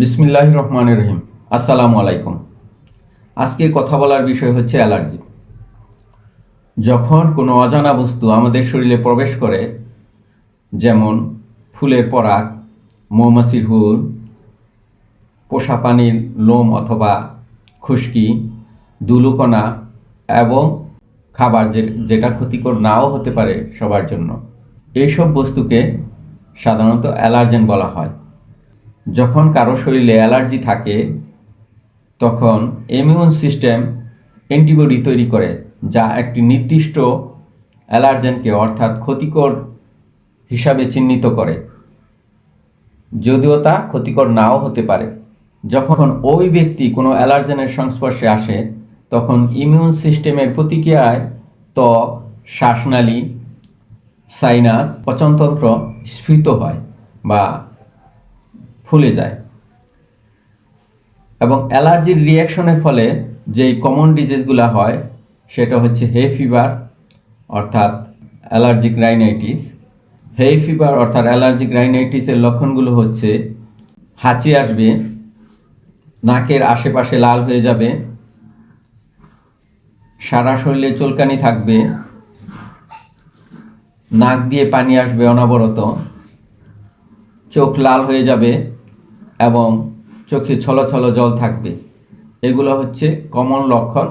বিসমিল্লাহ রহমান রহিম। আসসালামু আলাইকুম। আজকের কথা বলার বিষয় হচ্ছে অ্যালার্জি। যখন কোনো অজানা বস্তু আমাদের শরীরে প্রবেশ করে, যেমন ফুলের পরাগ, মৌমাছির হুল, পোষা পানির লোম অথবা খুশকি, দুলুকণা এবং খাবার যে- যেটা ক্ষতিকর নাও হতে পারে সবার জন্য, এইসব বস্তুকে সাধারণত অ্যালার্জেন বলা হয়। যখন কারও শরীরে অ্যালার্জি থাকে, তখন ইমিউন সিস্টেম অ্যান্টিবডি তৈরি করে, যা একটি নির্দিষ্ট অ্যালার্জেনকে অর্থাৎ ক্ষতিকর হিসাবে চিহ্নিত করে। যদিও তা ক্ষতিকর নাও হতে পারে। যখন ওই ব্যক্তি কোনো অ্যালার্জেনের সংস্পর্শে আসে, তখন ইমিউন সিস্টেমের প্রতিক্রিয়ায় ত্বক, শ্বাসনালী সাইনাস পচনতন্ত্র স্ফীত হয় বা ফুলে যায়। এবং অ্যালার্জির রিয়াকশনের ফলে যেই কমন ডিজিজগুলো হয়, সেটা হচ্ছে হে ফিভার অর্থাৎ অ্যালার্জিক রাইনাইটিস হে ফিভার অর্থাৎ অ্যালার্জিক রাইনাইটিসের লক্ষণগুলো হচ্ছে, হাঁচি আসবে, নাকের আশেপাশে লাল হয়ে যাবে, সারা শরীরে চুলকানি থাকবে, নাক দিয়ে পানি আসবে অনবরত, চোখ লাল হয়ে যাবে এবং চোখে ছলো ছলো জল থাকবে। এগুলো হচ্ছে কমন লক্ষণ।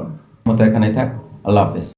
মতো এখানে থাক। আল্লাহ হাফেজ।